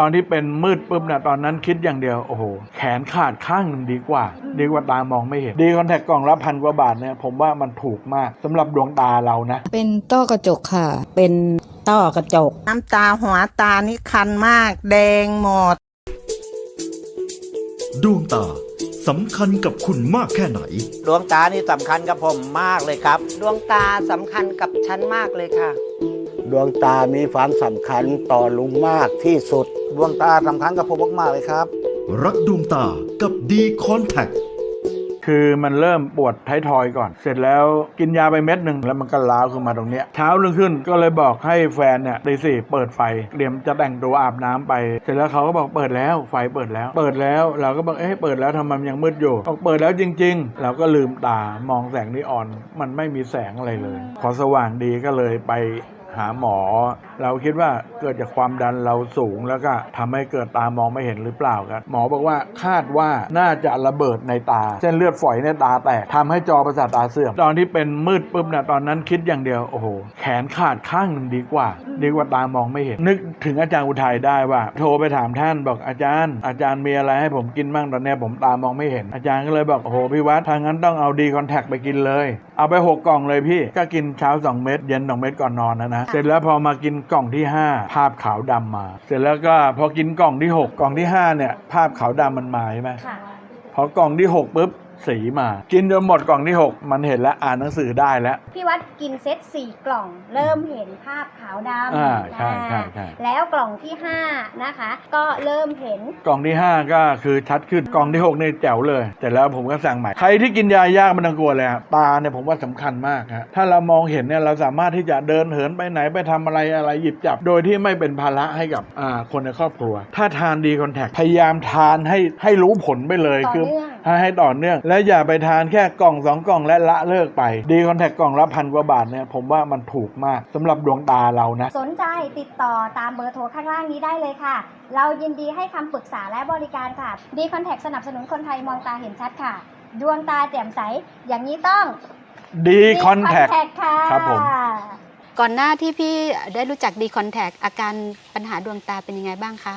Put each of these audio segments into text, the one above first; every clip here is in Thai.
ตอนที่เป็นมืดปุ๊บนะตอนนั้นคิดอย่างเดียว โอ้โห แขนขาดข้างหนึ่งดีกว่า ดีกว่าตามองไม่เห็น ดีคอนแทคกล่องละพันกว่าบาทเนี่ยผมว่ามันถูกมากสำหรับดวงตาเรานะ เป็นต้อกระจกค่ะ เป็นต้อกระจก น้ำตาหัวตานี่คันมาก แดงหมด ดวงตาสำคัญกับคุณมากแค่ไหน ดวงตานี่สำคัญกับผมมากเลยครับ ดวงตาสำคัญกับฉันมากเลยค่ะ ดวงตามีความสำคัญต่อลุงมากที่สุด ดวงตาสำคัญกับผมมากๆเลยครับ รักดวงตากับดีคอนแทคคือมันเริ่มปวดท้ายทอยก่อน เสร็จแล้วกินยาไปเม็ดหนึ่งแล้วมันก็ล้าวขึ้นมาตรงเนี้ยเช้ารุ่งขึ้นก็เลยบอกให้แฟนเนี่ยตีสี่เปิดไฟเตรียมจะแต่งตัวอาบน้ำไป เสร็จแล้วเขาก็บอกเปิดแล้วไฟเปิดแล้ว เปิดแล้วเราก็บอกเอ๊ะเปิดแล้วทำไมมันยังมืดอยู่บอกเปิดแล้วจริง ๆ เราก็ลืมตามองแสงนีออน มันไม่มีแสงอะไรเลย พอสว่างดีก็เลยไป หาหมอ เราคิดว่าเกิดจากความดันเราสูงแล้วก็ทำให้เกิดตามองไม่เห็นหรือเปล่าครับหมอบอกว่าคาดว่าน่าจะระเบิดในตา เส้นเลือดฝอยในตาแตกทำให้จอประสาทตาเสื่อมตอนที่เป็นมืดปุ๊บนะตอนนั้นคิดอย่างเดียวโอ้โหแขนขาดข้างหนึ่งดีกว่า ดีกว่าตามองไม่เห็น นึกถึงอาจารย์อุทัยได้ว่า โทรไปถามท่านบอกอาจารย์ อาจารย์มีอะไรให้ผมกินบ้างตอนนี้ผมตามองไม่เห็นอาจารย์ก็เลยบอกโอ้โหพี่วัดถ้างั้นต้องเอาดีคอนแทคไปกินเลยเอาไปหกกล่องเลยพี่ ก็กินเช้า2เม็ดเย็น2เม็ดก่อนนอนนะนะ เสร็จแล้วพอมากินกล่องที่5ภาพขาวดำมา เสร็จแล้วก็พอกินกล่องที่6กล่องที่5เนี่ยภาพขาวดำมันมาใช่ไหมค่ะพอกล่องที่6ปุ๊บ สีมา กินจนหมดกล่องที่ 6 มันเห็นแล้วอ่านหนังสือได้แล้ว พี่วัดกินเซตสี่กล่อง เริ่มเห็นภาพขาวดำอ่าใช่ใช่ใช่ แล้วกล่องที่5นะคะ ก็เริ่มเห็น กล่องที่ 5 ก็คือชัดขึ้นกล่องที่6นี่แจ๋วเลย แต่แล้วผมก็สั่งใหม่ ใครที่กินยายากไมันต้องกลัวเลยฮะตาเนี่ยผมว่าสำคัญมากฮะถ้าเรามองเห็นเนี่ยเราสามารถที่จะเดินเหินไปไหนไปทำอะไรอะไรหยิบจับ โดยที่ไม่เป็นภาระให้กับอ่าคนในครอบครัว ถ้าทานดีคอนแทคพยายามทานให้ให้รู้ผลไปเลยต่อคืเนื่อง ให้ให้ต่อเนื่อง และอย่าไปทานแค่กล่องสองกล่องและละเลิกไป ดีคอนแทคกล่องละพันกว่าบาทเนี่ยผมว่ามันถูกมากสำหรับดวงตาเรานะ สนใจติดต่อตามเบอร์โทรข้างล่างนี้ได้เลยค่ะ เรายินดีให้คำปรึกษาและบริการค่ะดีคอนแทคสนับสนุนคนไทยมองตาเห็นชัดค่ะ ดวงตาแจ่มใสอย่างนี้ต้องดีคอนแทค Contact ค่ะครับผมก่อนหน้าที่พี่ได้รู้จักดีคอนแทคอาการปัญหาดวงตาเป็นยังไงบ้างคะ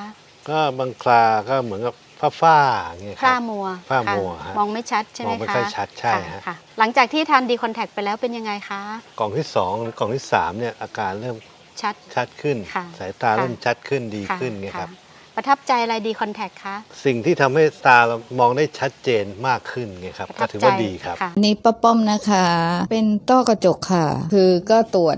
ก็บางคราก็เหมือนกับ ฝ้าฝ้าๆอย่างเงี้ยพคร่ารับมัวพร่าค่ะมัวฮะมองไม่ชัดใช่ไหมมคะองไม่ค่อยชัดใช่ค่ะฮะ ค่ะหลังจากที่ทานดีคอนแทคไปแล้วเป็นยังไงคะ กล่องที่สองหรือกล่องที่สามเนี่ยอาการเริ่มชัด ชัดขึ้น ค่ะสายตาค่ะ เริ่มชัดขึ้นดีค่ะขึ้นไงครับะประทับใจอะไรดีคอนแทคคะสิ่งที่ทำให้ตาเรามองได้ชัดเจนมากขึ้นไงครับประก็ทับถือใจว่าดีครับค่ะนี่ป้าป้อมนะคะ เป็นต้อกระจกค่ะ คือก็ตรวจ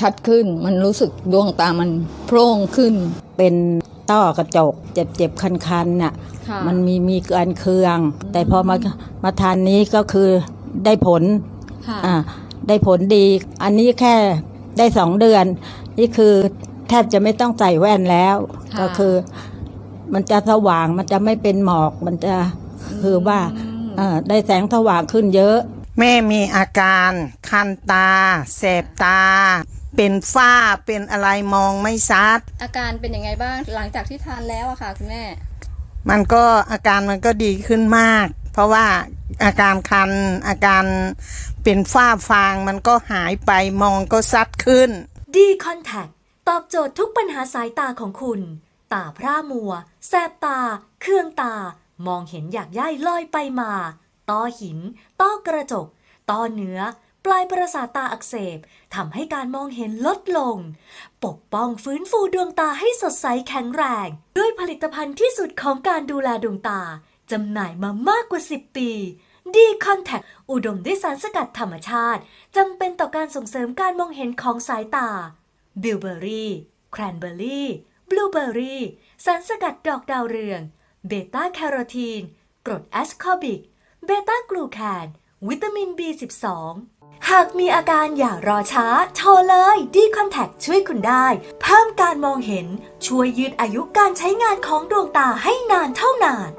ชัดขึ้น มันรู้สึกดวงตามันโพร่งขึ้น เป็นต้อกระจกเจ็บเจ็บคันคันๆน่ะค่ะ มันมีมีการเคือง แต่พอมามาทานนี้ก็คือได้ผลค่ะอ่าได้ผลดี อันนี้แค่ได้สองเดือน นี่คือแทบจะไม่ต้องใส่แว่นแล้วค่ะก็คือ มันจะสว่างมันจะไม่เป็นหมอกมันจะคือว่าเอ่อได้แสงสว่างขึ้นเยอะ แม่มีอาการคันตาแสบตา เป็นฝ้าเป็นอะไรมองไม่ชัด อาการเป็นยังไงบ้างหลังจากที่ทานแล้วอะค่ะคุณแม่ มันก็อาการมันก็ดีขึ้นมาก เพราะว่าอาการคันอาการเป็นฝ้าฟางมันก็หายไปมองก็ชัดขึ้นดีคอนแทคตอบโจทย์ทุกปัญหาสายตาของคุณ ตาพร่ามัว แสบตา เครื่องตา มองเห็นอยากย่ายลอยไปมา ต้อหิน ต้อกระจก ต้อเนื้อ ปลายประสาทตาอักเสบทำให้การมองเห็นลดลง ปกป้องฟื้นฟูดวงตาให้สดใสแข็งแรง ด้วยผลิตภัณฑ์ที่สุดของการดูแลดวงตาจำหน่ายมามากกว่า 10 ปีดีคอนแทคอุดมด้วยสารสกัดธรรมชาติจำเป็นต่อการส่งเสริมการมองเห็นของสายตาบิลเบอรี่แครนเบอรี่บลูเบอรี่สารสกัดดอกดาวเรือง เบต้าแคโรทีน กรดแอสคอบิก เบต้ากลูแคน วิตามิน B12 หากมีอาการอย่ารอช้า โทรเลยดีคอนแทคช่วยคุณได้ เพิ่มการมองเห็น ช่วยยืดอายุการใช้งานของดวงตาให้นานเท่านาน